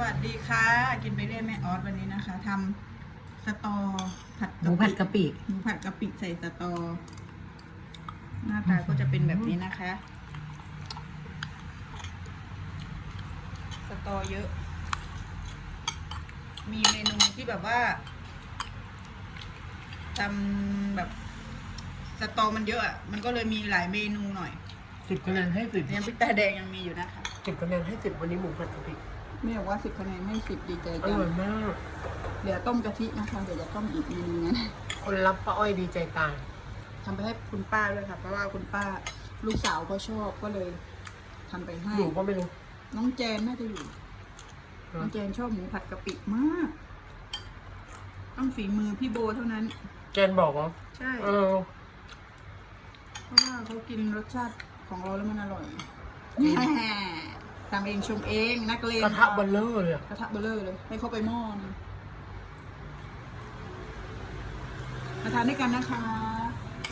วัสดีค่ะ กินไปเรื่อยแม่ออสวันนี้นะคะทำสตอผัดหมูผัดกะปิหมูผัดกะปิใส่สตอ หน้าตาก็จะเป็นแบบนี้นะคะ สตอเยอะ มีเมนูที่แบบว่าทำแบบสตอมันเยอะอะ มันก็เลยมีหลายเมนูหน่อยสิบคะแนนให้สิบยังพริกตาแดงยังมีอยู่นะคะสิบคะแนนให้สิบวันนี้หมูผัดกะปิ ไม่บอกว่าสิบคะแนนให้สิบดีใจอจังร่อยมาก เหลือต้มกะทินะคะเดี๋ยวจะต้มอีกเมนูนั้นคนรับป้าอ้อยดีใจตายทำไปให้คุณป้าด้วยค่ะ เพราะว่าคุณป้าลูกสาวเขาชอบก็เลยทำไปให้ อยู่ก็ไม่รู้น้องแจนน่าจะอยู่ น้องแจนชอบหมูผัดกะปิมาก ต้องฝีมือพี่โบเท่านั้น แจนบอกว่าใช่ เออ เพราะว่าเขากินรสชาติของเราแล้วมันอร่อย ทำเองชมเองนักเลงกระทะเบลเลอร์เลยอะกระทะเบลเลอร์เลยให้เขาไปหม้อนึงมาทานด้วยกันนะคะ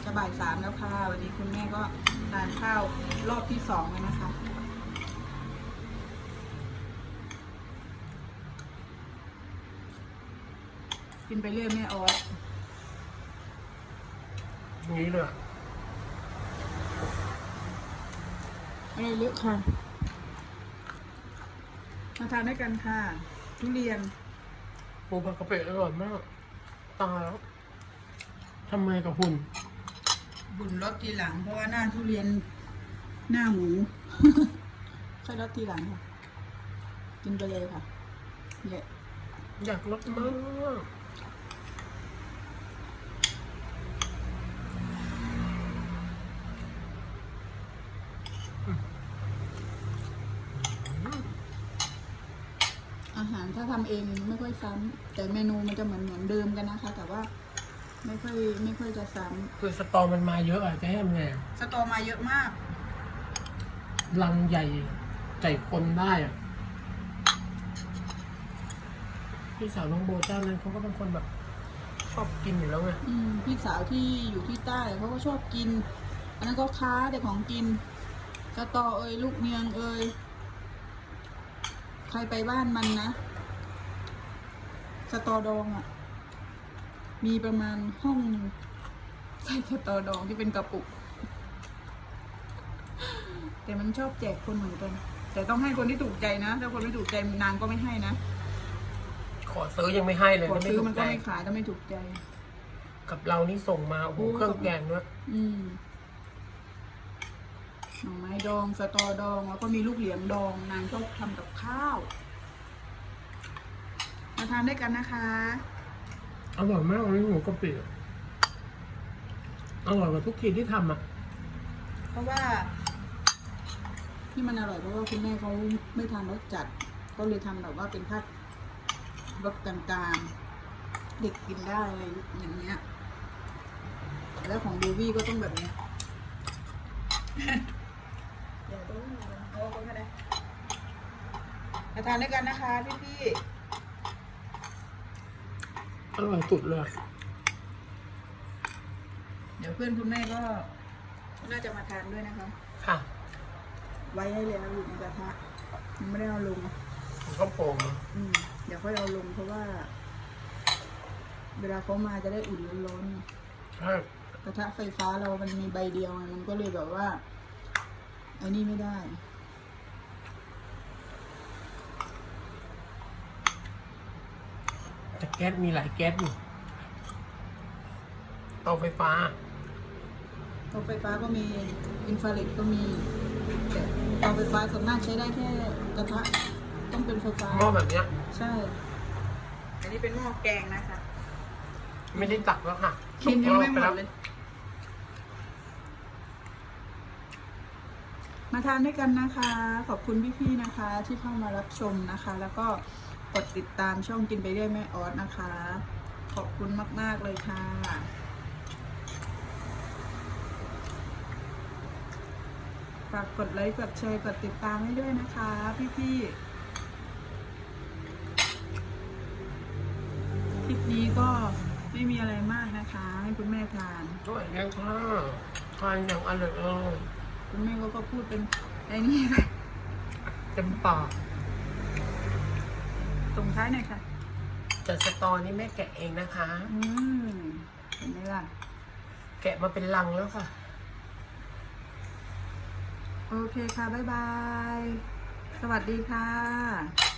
จะบ่ายสามแล้วค่ะ วันนี้คุณแม่ก็ทานข้าวรอบที่สองแล้วนะคะ กินไปเรื่อยแม่ออสอย่างนี้เลยอะอะไรเยอะค่ะ มาทานด้วยกันค่ะ ทุเรียนหมูผัดกะปิอร่อยมาก ตายแล้วทำไมกับหุ่นบุญรสทีหลัง เพราะว่าหน้าทุเรียนหน้าหมู ค่อยรสทีหลังค่ะ กินไปเลยค่ะเยอะอยากลดมาก อาหารถ้าทำเองไม่ค่อยซ้ำแต่เมนูมันจะเหมือนเหมือนเดิมกันนะคะ แต่ว่าไม่ค่อยไม่ค่อยจะซ้คือสตอมันมาเยอะอะจะให้ทำไงำสตอมาเยอะมากลังใหญ่ใจคนได้อะพี่สาวน้องโบเจ้านั้นเขาก็เป็นคนแบบ ชอบกินอยู่แล้วไงอืมพี่สาวที่อยู่ที่ใต้เขาก็ชอบกิน อันนั้นก็ค้าแต่ของกินสตอเอยลูกเนียงเอย ใครไปบ้านมันนะ สตอดองอะ่ะ มีประมาณห้องหนึ่งใส่สตอดองที่เป็นกระปุก แต่มันชอบแจกคนเหมือนกัน แต่ต้องให้คนที่ถูกใจนะ ถ้าคนไม่ถูกใจนางก็ไม่ให้นะขอซื้อยังไม่ให้เลยขอถ้าไม่ซื้อถูมันกก็ใจไม่ขายถ้าไม่ถูกใจ กับเรานี่ส่งมาโอ้โหโอ้เครื่องแกงด้วยอืม หน่อไม้ดองสตอดอง แล้วก็มีลูกเหลียงดองนางชอบทำกับข้าว มาทานด้วยกันนะคะ อร่อยมากเลยหมูกะปิอะอร่อยกว่าทุกทีที่ทำอะ เพราะว่า ที่มันอร่อยเพราะว่าคุณแม่เขาไม่ทานรสจัด ก็เลยทำแบบว่าเป็นพัดรสกลางๆเด็กกินได้อะไรอย่างเงี้ย แล้วของเบบี้ก็ต้องแบบเนี้ยเดี๋ยวต้องเอาคนก็ได้มาทานด้วยกันนะคะพี่ๆอร่อยสุดเลย เดี๋ยวเพื่อนคุณแม่ก็ น่าจะมาทานด้วยนะคะ ค่ะ ไว้ให้แล้วอยู่ในกระทะยังไม่ได้เอาลงมันก็โป่งนะอืมเดี๋ยวค่อยเอาลงเพราะว่า เวลาเขามาจะได้อุ่นร้อนๆไงใช่กระทะไฟฟ้าเรามันมีใบเดียวไงมันก็เลยแบบว่าไอ้นี่ไม่ได้ แต่แก๊สมีหลายแก๊สอยู่เตาไฟฟ้าเตาไฟฟ้าก็มีอินฟราเรดก็มีแต่เตาไฟฟ้าส่วนมากใช้ได้แค่กระทะต้องเป็นไฟฟ้าหม้อแบบเนี้ย ใช่ อันนี้เป็นหม้อแกงนะคะไม่ได้ตักแล้วค่ะกินยังไม่หมปดแล้วเลย มาทานด้วยกันนะคะ ขอบคุณพี่ๆนะคะ ที่เข้ามารับชมนะคะ แล้วก็ กดติดตามช่องกินไปเรื่อยแม่ออสนะคะ ขอบคุณมาก ๆ เลยค่ะ ฝากกดไลค์ กดแชร์ กดติดตามให้ด้วยนะคะ พี่ๆ คลิปนี้ก็ไม่มีอะไรมากนะคะ ให้คุณแม่ทานด้วยเลี้ยงข้าวทานอย่างอร่อยเออคุณแม่ก็ก็พูดเป็นไอ้นี่ไปเต็มปาก ส่งท้ายหน่อยค่ะ แต่สตอนี่แม่แกะเองนะคะ อืมเห็นไหมล่ะ แกะมาเป็นลังแล้วค่ะ โอเคค่ะ บ๊ายบาย สวัสดีค่ะ